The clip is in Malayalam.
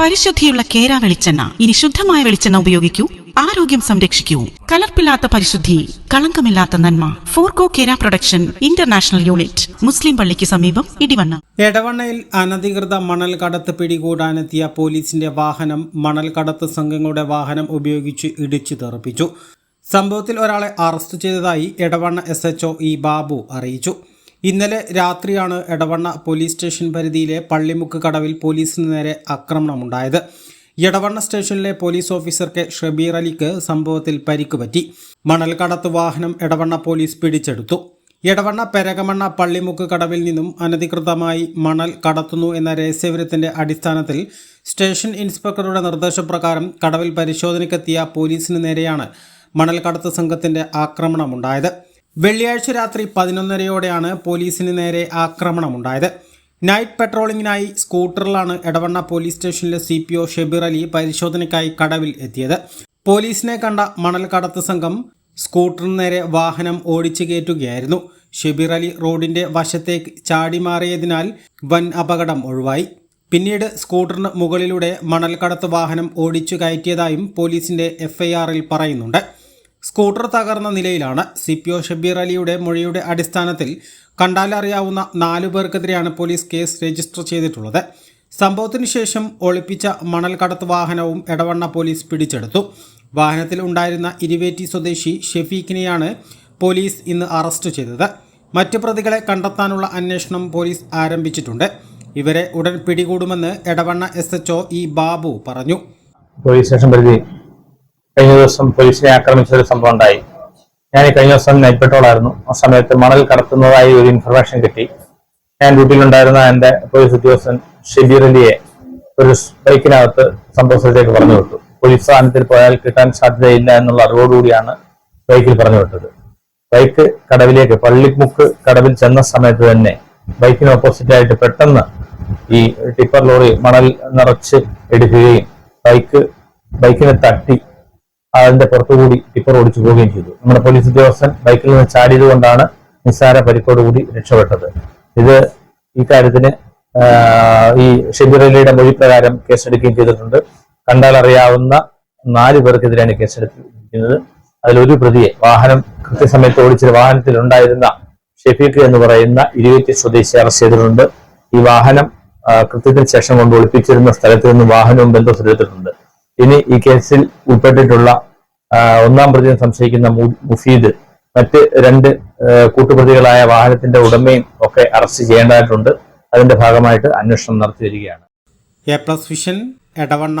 പരിശുദ്ധിയുള്ള കേര വെളിച്ചെണ്ണ. ഇനി ശുദ്ധമായ വെളിച്ചെണ്ണ ഉപയോഗിക്കൂ. ആരോഗ്യം സംരക്ഷിക്കൂ. കലർപ്പില്ലാത്ത പരിശുദ്ധി കളങ്കമില്ലാത്ത നന്മ. ഫോർകോ കേര പ്രൊഡക്ഷൻ ഇന്റർനാഷണൽ യൂണിറ്റ് മുസ്ലിം പള്ളിക്ക് സമീപം ഇടിവണ്ണ. എടവണ്ണയിൽ അനധികൃത മണൽ കടത്ത് പിടികൂടാനെത്തിയ പോലീസിന്റെ വാഹനം മണൽ കടത്ത് സംഘങ്ങളുടെ വാഹനം ഉപയോഗിച്ച് ഇടിച്ചു തെറിപ്പിച്ചു. സംഭവത്തിൽ ഒരാളെ അറസ്റ്റ് ചെയ്തതായി Edavanna S H O E Babu അറിയിച്ചു. ഇന്നലെ രാത്രിയാണ് എടവണ്ണ പോലീസ് സ്റ്റേഷൻ പരിധിയിലെ പള്ളിമുക്ക് കടവിൽ പോലീസിന് നേരെ ആക്രമണമുണ്ടായത്. എടവണ്ണ സ്റ്റേഷനിലെ പോലീസ് ഓഫീസർ കെ ഷബീർ അലിക്ക് സംഭവത്തിൽ പരിക്ക് പറ്റി മണൽ കടത്ത് വാഹനം എടവണ്ണ പോലീസ് പിടിച്ചെടുത്തു. എടവണ്ണ പെരകമണ്ണ പള്ളിമുക്ക് കടവിൽ നിന്നും അനധികൃതമായി മണൽ കടത്തുന്നു എന്ന രഹസ്യവിവരത്തിന്റെ അടിസ്ഥാനത്തിൽ സ്റ്റേഷൻ ഇൻസ്പെക്ടറുടെ നിർദ്ദേശപ്രകാരം കടവിൽ പരിശോധനയ്ക്കെത്തിയ പോലീസിന് നേരെയാണ് മണൽ കടത്ത് സംഘത്തിന്റെ ആക്രമണമുണ്ടായത്. വെള്ളിയാഴ്ച രാത്രി പതിനൊന്നരയോടെയാണ് പോലീസിന് നേരെ ആക്രമണമുണ്ടായത്. നൈറ്റ് പെട്രോളിങ്ങിനായി സ്കൂട്ടറിലാണ് എടവണ്ണ പോലീസ് സ്റ്റേഷനിലെ C P O Shebeer Ali പരിശോധനയ്ക്കായി കടവിൽ എത്തിയത്. പോലീസിനെ കണ്ട മണൽ കടത്ത് സംഘം സ്കൂട്ടറിന് നേരെ വാഹനം ഓടിച്ചു കയറ്റുകയായിരുന്നു. ഷെബീർ അലി റോഡിന്റെ വശത്തേക്ക് ചാടി മാറിയതിനാൽ വൻ അപകടം ഒഴിവായി. പിന്നീട് സ്കൂട്ടറിന് മുകളിലൂടെ മണൽ കടത്ത് വാഹനം ഓടിച്ചു കയറ്റിയതായും പോലീസിന്റെ എഫ്ഐആറിൽ പറയുന്നുണ്ട്. സ്കൂട്ടർ തകർന്ന നിലയിലാണ് സി പി ഒ ഷബീർ അലിയുടെ മൊഴിയുടെ അടിസ്ഥാനത്തിൽ കണ്ടാലറിയാവുന്ന നാലു പേർക്കെതിരെയാണ് പോലീസ് കേസ് രജിസ്റ്റർ ചെയ്തിട്ടുള്ളത്. സംഭവത്തിന് ശേഷം ഒളിപ്പിച്ച മണൽ കടത്ത് വാഹനവും എടവണ്ണ പോലീസ് പിടിച്ചെടുത്തു. വാഹനത്തിൽ ഉണ്ടായിരുന്ന ഇരുവേറ്റി സ്വദേശി ഷെഫീഖിനെയാണ് പോലീസ് ഇന്ന് അറസ്റ്റ് ചെയ്തത്. മറ്റ് പ്രതികളെ കണ്ടെത്താനുള്ള അന്വേഷണം പോലീസ് ആരംഭിച്ചിട്ടുണ്ട്. ഇവരെ ഉടൻ പിടികൂടുമെന്ന് Edavanna S H E Babu പറഞ്ഞു. പോലീസ് സ്റ്റേഷൻ പരിധി കഴിഞ്ഞ ദിവസം പോലീസിനെ ആക്രമിച്ച ഒരു സംഭവം ഉണ്ടായി. ഞാൻ കഴിഞ്ഞ ദിവസം നൈറ്റ് പെട്രോൾ ആയിരുന്നു ആ സമയത്ത് മണൽ കടത്തുന്നതായി ഒരു ഇൻഫർമേഷൻ കിട്ടി. ഞാൻ ഡ്യൂട്ടിയിലുണ്ടായിരുന്ന എന്റെ പോലീസ് ഉദ്യോഗസ്ഥൻ ഷെബീർ ഒരു ബൈക്കിനകത്ത് സംഭവ പറഞ്ഞു വിട്ടു. പോലീസ് സ്ഥാനത്തിൽ പോയാൽ കിട്ടാൻ സാധ്യതയില്ല എന്നുള്ള അറിവോടുകൂടിയാണ് ബൈക്കിൽ പറഞ്ഞു വിട്ടത്. ബൈക്ക് കടവിലേക്ക് പള്ളിമുക്ക് കടവിൽ ചെന്ന സമയത്ത് തന്നെ ബൈക്കിന് ഓപ്പോസിറ്റ് ആയിട്ട് പെട്ടെന്ന് ഈ ടിപ്പർ ലോറി മണൽ നിറച്ച് എടുക്കുകയും ബൈക്ക് ബൈക്കിനെ തട്ടി അതിന്റെ പുറത്തുകൂടി ടിപ്പർ ഓടിച്ചു പോവുകയും ചെയ്തു. നമ്മുടെ പോലീസ് ഉദ്യോഗസ്ഥൻ ബൈക്കിൽ നിന്ന് ചാടിയത് കൊണ്ടാണ് നിസ്സാര പരിക്കോടുകൂടി രക്ഷപ്പെട്ടത്. ഇത് ഈ കാര്യത്തിന് ഈ ഷെബീർ അലിയുടെ മൊഴി പ്രകാരം കേസെടുക്കുകയും ചെയ്തിട്ടുണ്ട്. കണ്ടാൽ അറിയാവുന്ന നാല് പേർക്കെതിരെയാണ് കേസെടുത്തിരിക്കുന്നത്. അതിലൊരു പ്രതിയെ വാഹനം കൃത്യസമയത്ത് ഓടിച്ച വാഹനത്തിൽ ഉണ്ടായിരുന്ന ഷെഫീഖ് എന്ന് പറയുന്ന ഇരുപത്തി സ്വദേശി അറസ്റ്റ് ചെയ്തിട്ടുണ്ട്. ഈ വാഹനം കൃത്യത്തിന് ശേഷം കൊണ്ട് ഒളിപ്പിച്ചിരുന്ന സ്ഥലത്ത് നിന്ന് വാഹനവും ബന്ധപ്പെടുത്തിയിട്ടുണ്ട് ഇനി ഈ കേസിൽ ഉൾപ്പെട്ടിട്ടുള്ള ഒന്നാം പ്രതി സംശയിക്കുന്ന മുഫീദ് മറ്റ് രണ്ട് കൂട്ടുപ്രതികളായ വാഹനത്തിന്റെ ഉടമയും ഒക്കെ അറസ്റ്റ് ചെയ്യേണ്ടതായിട്ടുണ്ട്. അതിന്റെ ഭാഗമായിട്ട് അന്വേഷണം നടത്തി വരികയാണ് A plus vision Edavanna